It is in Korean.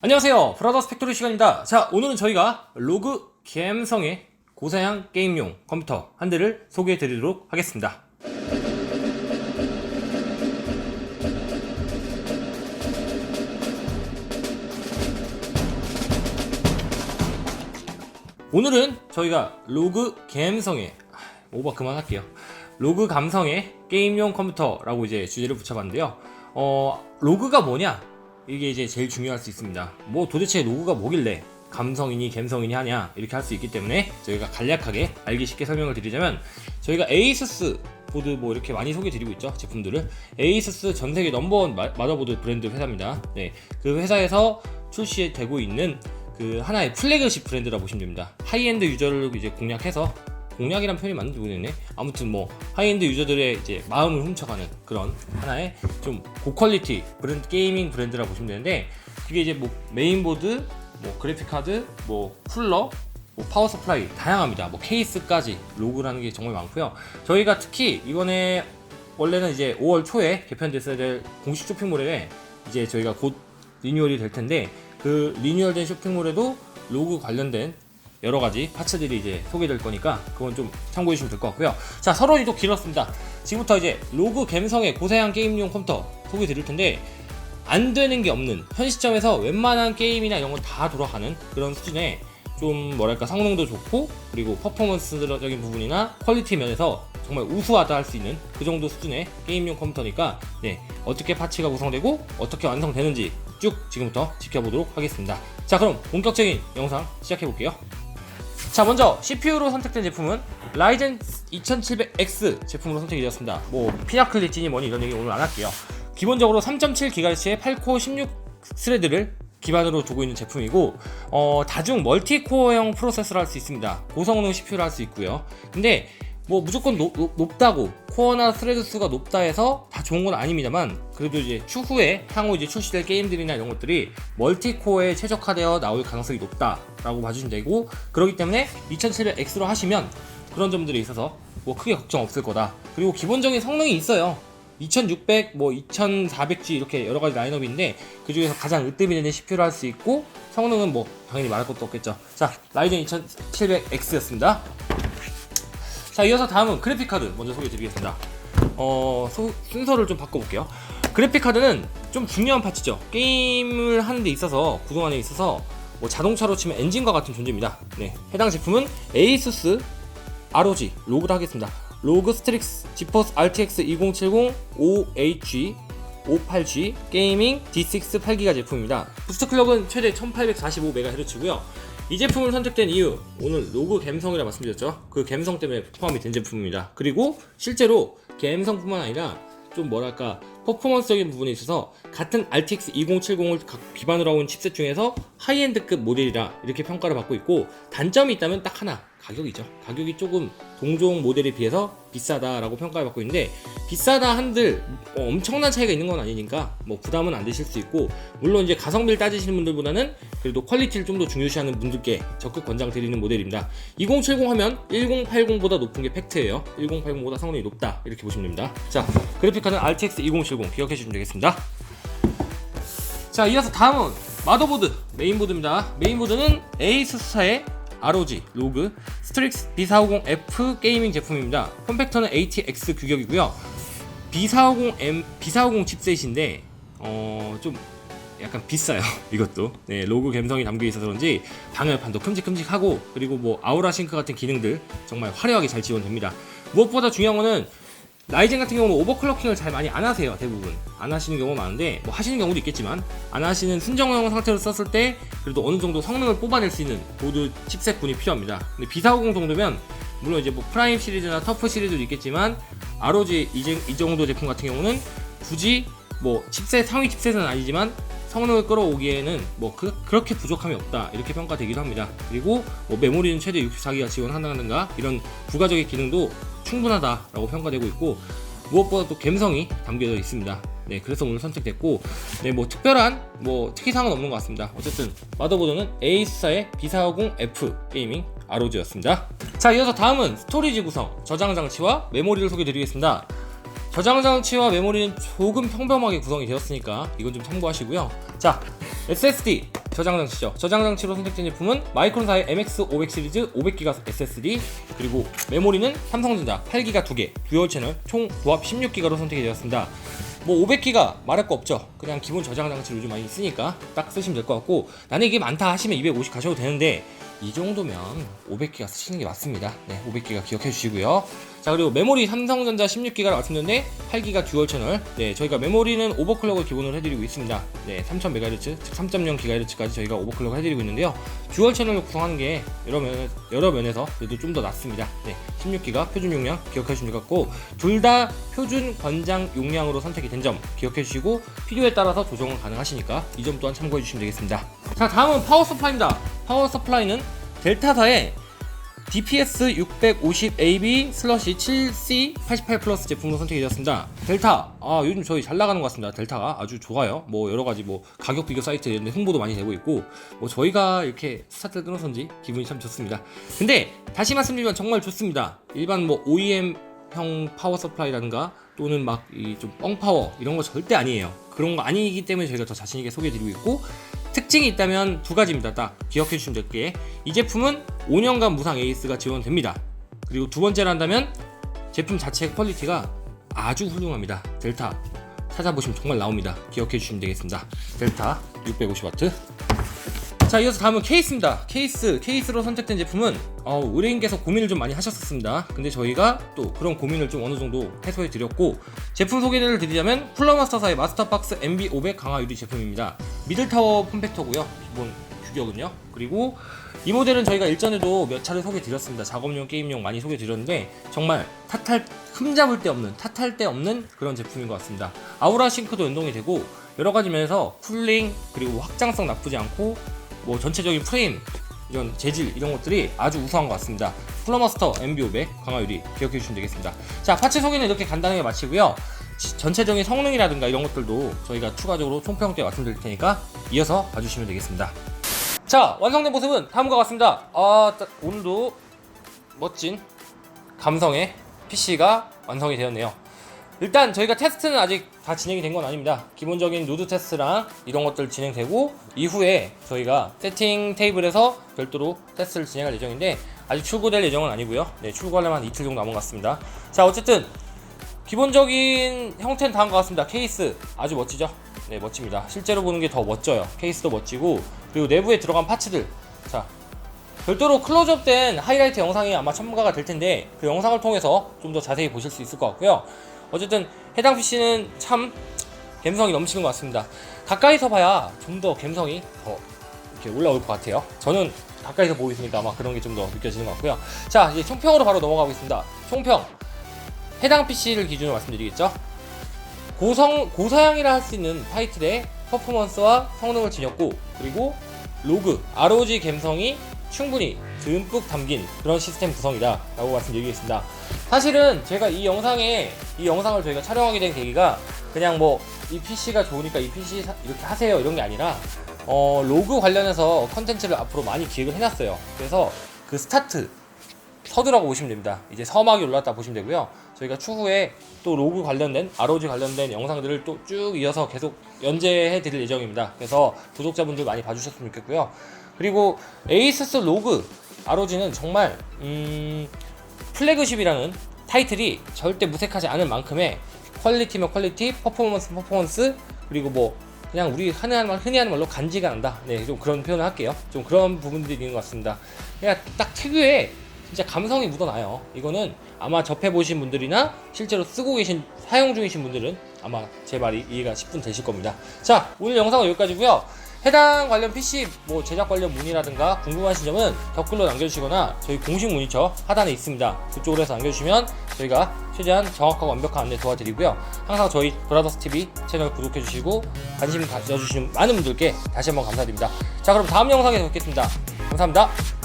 안녕하세요. 브라더스 팩토리 시간입니다. 자, 오늘은 저희가 로그 감성의 고사양 게임용 컴퓨터 한 대를 소개해 드리도록 하겠습니다. 오늘은 저희가 로그 감성의 아, 오버 그만할게요. 로그 감성의 게임용 컴퓨터라고 이제 주제를 붙여봤는데요. 어, 로그가 뭐냐? 이게 이제 제일 중요할 수 있습니다. 뭐 도대체 로그가 뭐길래 감성이니 갬성이니 하냐 이렇게 할 수 있기 때문에 저희가 간략하게 알기 쉽게 설명을 드리자면 저희가 에이수스 보드 뭐 이렇게 많이 소개 드리고 있죠 제품들을 에이수스 전 세계 넘버원 마- 마더보드 브랜드 회사입니다. 네, 그 회사에서 출시되고 있는 그 하나의 플래그십 브랜드라 보시면 됩니다. 하이엔드 유저를 이제 공략해서 공략이란 표현이 맞는지 모르겠네. 아무튼 뭐 하이엔드 유저들의 이제 마음을 훔쳐가는 그런 하나의 좀 고퀄리티 브랜드 게이밍 브랜드라 보시면 되는데 그게 이제 뭐 메인보드, 뭐 그래픽 카드, 뭐 쿨러, 뭐 파워 서플라이 다양합니다. 뭐 케이스까지 로그라는 게 정말 많고요. 저희가 특히 이번에 원래는 이제 5월 초에 개편됐어야 될 공식 쇼핑몰에 이제 저희가 곧 리뉴얼이 될 텐데 그 리뉴얼된 쇼핑몰에도 로그 관련된 여러 가지 파츠들이 이제 소개될 거니까 그건 좀 참고해 주시면 될 것 같고요. 자, 서론이 또 길었습니다. 지금부터 이제 로그 갬성의 고사양 게임용 컴퓨터 소개 드릴 텐데 안 되는 게 없는 현 시점에서 웬만한 게임이나 이런 건 다 돌아가는 그런 수준의 좀 뭐랄까 성능도 좋고 그리고 퍼포먼스적인 부분이나 퀄리티 면에서 정말 우수하다 할 수 있는 그 정도 수준의 게임용 컴퓨터니까 네 어떻게 파츠가 구성되고 어떻게 완성되는지 쭉 지금부터 지켜보도록 하겠습니다. 자 그럼 본격적인 영상 시작해 볼게요. 자 먼저 CPU로 선택된 제품은 라이젠 2700X 제품으로 선택이 되었습니다. 뭐 피나클릿지니 뭐니 이런 얘기 오늘 안 할게요. 기본적으로 3.7GHz의 8코어 16 스레드를 기반으로 두고 있는 제품이고 어, 다중 멀티코어형 프로세서를 할 수 있습니다. 고성능 CPU를 할 수 있고요. 근데 뭐 무조건 높, 높, 다고 코어나 스레드 수가 높다 해서 다 좋은 건 아닙니다만 그래도 이제 추후에 향후 이제 출시될 게임들이나 이런 것들이 멀티코어에 최적화되어 나올 가능성이 높다라고 봐주시면 되고 그렇기 때문에 2700X로 하시면 그런 점들이 있어서 뭐 크게 걱정 없을 거다. 그리고 기본적인 성능이 있어요. 2600, 뭐 2400G 이렇게 여러 가지 라인업인데 그 중에서 가장 으뜸이 되는 CPU를 할 수 있고 성능은 뭐 당연히 말할 것도 없겠죠. 자, 라이젠 2700X였습니다. 자, 이어서 다음은 그래픽 카드 먼저 소개해 드리겠습니다. 어, 소- 순서를 좀 바꿔볼게요. 그래픽 카드는 좀 중요한 파츠죠. 게임을 하는 데 있어서 데 있어서 뭐 자동차로 치면 엔진과 같은 존재입니다. 네, 해당 제품은 에이수스 ROG 로그를 하겠습니다. 로그 스트릭스 지포스 RTX 2070 5H 58G 게이밍 D6 8기가 제품입니다. 부스트 클럭은 최대 1845MHz고요. 이 제품을 선택된 이유 오늘 로그 갬성이라 말씀드렸죠. 그 갬성 때문에 포함이 된 제품입니다. 그리고 실제로 갬성뿐만 아니라 좀 뭐랄까 퍼포먼스적인 부분에 있어서 같은 RTX 2070을 기반으로 하고 있는 칩셋 중에서 하이엔드급 모델이라 이렇게 평가를 받고 있고 단점이 있다면 딱 하나 가격이죠. 가격이 조금 동종 모델에 비해서 비싸다라고 평가를 받고 있는데 비싸다 한들 뭐 엄청난 차이가 있는 건 아니니까 뭐 부담은 안 되실 수 있고 물론 이제 가성비를 따지시는 분들보다는 그래도 퀄리티를 좀 더 중요시하는 분들께 적극 권장 드리는 모델입니다. 2070 하면 1080보다 높은 게 팩트예요. 1080보다 성능이 높다. 이렇게 보시면 됩니다. 자 그래픽카드는 RTX 2070 기억해 주시면 되겠습니다. 자 이어서 다음은 마더보드 메인보드입니다. 메인보드는 에이수사의 ROG 로그 스트릭스 B450F 게이밍 제품입니다. 폼팩터는 ATX 규격이고요. B450M B450 칩셋인데 어 좀 약간 비싸요 이것도. 네 로그 감성이 담겨 있어서 그런지 방열판도 큼직큼직하고 그리고 뭐 아우라 싱크 같은 기능들 정말 화려하게 잘 지원됩니다. 무엇보다 중요한 거는 라이젠 같은 경우는 오버클럭킹을 잘 많이 안 하세요 대부분. 안 하시는 경우가 많은데 뭐 하시는 경우도 있겠지만 안 하시는 순정형 상태로 썼을 때 그래도 어느 정도 성능을 뽑아낼 수 있는 보드 칩셋군이 필요합니다. 근데 B450 정도면 물론 이제 뭐 프라임 시리즈나 터프 시리즈도 있겠지만 ROG 이, 제- 이 정도 제품 같은 경우는 굳이 뭐 칩셋 상위 칩셋은 아니지만 성능을 끌어오기에는 뭐 그, 렇게 부족함이 없다. 이렇게 평가되기도 합니다. 그리고 뭐 메모리는 최대 64기가 지원한다든가 이런 부가적인 기능도 충분하다라고 평가되고 있고 무엇보다 또 감성이 담겨져 있습니다. 네, 그래서 오늘 선택됐고, 네, 뭐 특별한 뭐 특이사항은 없는 것 같습니다. 어쨌든 마더보드는 에이스사의 B450F 게이밍 ROG였습니다. 자, 이어서 다음은 스토리지 구성, 저장 장치와 메모리를 소개드리겠습니다. 저장 장치와 메모리는 조금 평범하게 구성이 되었으니까 이건 좀 참고하시고요. 자, SSD 저장 장치죠. 저장 장치로 선택된 제품은 마이크론사의 MX500 시리즈 500기가 SSD 그리고 메모리는 삼성전자 8기가 2개, 듀얼 채널 총 도합 16기가로 선택이 되었습니다. 뭐 500기가 말할 거 없죠. 그냥 기본 저장 장치를 요즘 많이 쓰니까 딱 쓰시면 될 것 같고 나는 이게 많다 하시면 250 가셔도 되는데 이 정도면 500기가 쓰시는 게 맞습니다. 네, 500기가 기억해 주시고요. 자 그리고 메모리 삼성전자 16기가를 맞췄는데 8기가 듀얼 채널. 네, 저희가 메모리는 오버클럭을 기본으로 해드리고 있습니다. 네, 3000MHz, 즉 3.0GHz까지 저희가 오버클럭을 해드리고 있는데요. 듀얼 채널을 구성하는 게 여러 면 여러 면에서 그래도 좀 더 낫습니다. 네, 16기가 표준 용량 기억해 주시면 같고 둘 다 표준 권장 용량으로 선택이 된 점 기억해 주시고 필요에 따라서 조정은 가능하시니까 이 점 또한 참고해 주시면 되겠습니다. 자 다음은 파워 서플라이입니다. 파워 서플라이는 델타사의 DPS 650AB 슬러시 7C 88 플러스 제품으로 선택이 되었습니다. 델타, 아 요즘 저희 잘 나가는 것 같습니다. 델타가 아주 좋아요. 뭐 여러 가지 뭐 가격 비교 사이트 이런 데 홍보도 많이 되고 있고 뭐 저희가 이렇게 스타트를 끊어서인지 기분이 참 좋습니다. 근데 다시 말씀드리면 정말 좋습니다. 일반 뭐 OEM 형 파워 서플라이라든가 또는 막 이 좀 뻥파워 이런 거 절대 아니에요. 그런 거 아니기 때문에 저희가 더 자신 있게 소개해드리고 있고 특징이 있다면 두 가지입니다. 딱 기억해 주시면 될게 이 제품은 5년간 무상 에이스가 지원됩니다. 그리고 두 번째로 한다면 제품 자체 퀄리티가 아주 훌륭합니다. 델타 찾아보시면 정말 나옵니다. 기억해 주시면 되겠습니다. 델타 650W. 자 이어서 다음은 케이스입니다. 케이스 케이스로 선택된 제품은 어, 의뢰인께서 고민을 좀 많이 하셨었습니다. 근데 저희가 또 그런 고민을 좀 어느 정도 해소해 드렸고 제품 소개를 드리자면 쿨러마스터사의 마스터박스 MB500 강화 유리 제품입니다. 미들타워 폼팩터고요. 기본 규격은요. 그리고 이 모델은 저희가 일전에도 몇 차례 소개 드렸습니다. 작업용 게임용 많이 소개 드렸는데 정말 탓할 흠잡을 데 없는 탓할 데 없는 그런 제품인 것 같습니다. 아우라 싱크도 연동이 되고 여러 가지 면에서 쿨링 그리고 확장성 나쁘지 않고 뭐 전체적인 프레임 이런 재질 이런 것들이 아주 우수한 것 같습니다. 플러마스터 MB500 강화유리 기억해 주시면 되겠습니다. 자 파츠 소개는 이렇게 간단하게 마치고요. 지- 전체적인 성능이라든가 이런 것들도 저희가 추가적으로 총평 때 말씀드릴 테니까 이어서 봐주시면 되겠습니다. 자 완성된 모습은 다음과 같습니다. 아 따- 오늘도 멋진 감성의 PC가 완성이 되었네요. 일단 저희가 테스트는 아직 다 진행이 된 건 아닙니다. 기본적인 누드 테스트랑 이런 것들 진행되고 이후에 저희가 세팅 테이블에서 별도로 테스트를 진행할 예정인데 아직 출고될 예정은 아니고요. 네, 출고하려면 한 이틀 정도 남은 것 같습니다. 자, 어쨌든 기본적인 형태는 다음과 같습니다. 케이스 아주 멋지죠? 네, 멋집니다. 실제로 보는 게 더 멋져요. 케이스도 멋지고 그리고 내부에 들어간 파츠들. 자, 별도로 클로즈업된 하이라이트 영상이 아마 첨가가 될 텐데 그 영상을 통해서 좀 더 자세히 보실 수 있을 것 같고요. 어쨌든 해당 PC는 참 감성이 넘치는 것 같습니다. 가까이서 봐야 좀 더 감성이 더 이렇게 올라올 것 같아요. 저는 가까이서 보고 있으니까 아마 그런 게 좀 더 느껴지는 것 같고요. 자, 이제 총평으로 바로 넘어가겠습니다. 총평. 해당 PC를 기준으로 말씀드리겠죠. 고성 고사양이라 할 수 있는 타이틀의 퍼포먼스와 성능을 지녔고 그리고 로그 ROG 감성이 충분히 듬뿍 담긴 그런 시스템 구성이다 라고 말씀드리겠습니다 사실은 제가 이 영상에 이 영상을 저희가 촬영하게 된 계기가 그냥 뭐 이 PC가 좋으니까 이 PC 사- 이렇게 하세요 이런 게 아니라 어, 로그 관련해서 컨텐츠를 앞으로 많이 기획을 해놨어요 그래서 그 스타트 서두라고 보시면 됩니다. 이제 서막이 올랐다 보시면 되고요. 저희가 추후에 또 로그 관련된 ROG 관련된 영상들을 또 쭉 이어서 계속 연재해 드릴 예정입니다. 그래서 구독자분들 많이 봐주셨으면 좋겠고요. 그리고 에이스스 로그 ROG는 정말 음, 플래그십이라는 타이틀이 절대 무색하지 않은 만큼의 퀄리티면 퀄리티, 퍼포먼스 퍼포먼스 그리고 뭐 그냥 우리 흔히 하는, 말, 흔히 하는 말로 간지가 난다. 네, 좀 그런 표현을 할게요. 좀 그런 부분들이 있는 것 같습니다. 그냥 딱 특유의 진짜 감성이 묻어나요. 이거는 아마 접해보신 분들이나 실제로 쓰고 계신, 사용 중이신 분들은 아마 제 말이 이해가 10분 되실 겁니다. 자, 오늘 영상은 여기까지고요 해당 관련 PC 뭐 제작 관련 문의라든가 궁금하신 점은 댓글로 남겨주시거나 저희 공식 문의처 하단에 있습니다. 그쪽으로 해서 남겨주시면 저희가 최대한 정확하고 완벽한 안내 도와드리고요. 항상 저희 브라더스 TV 채널 구독해주시고 관심 가져주시는 많은 분들께 다시 한번 감사드립니다. 자, 그럼 다음 영상에서 뵙겠습니다. 감사합니다.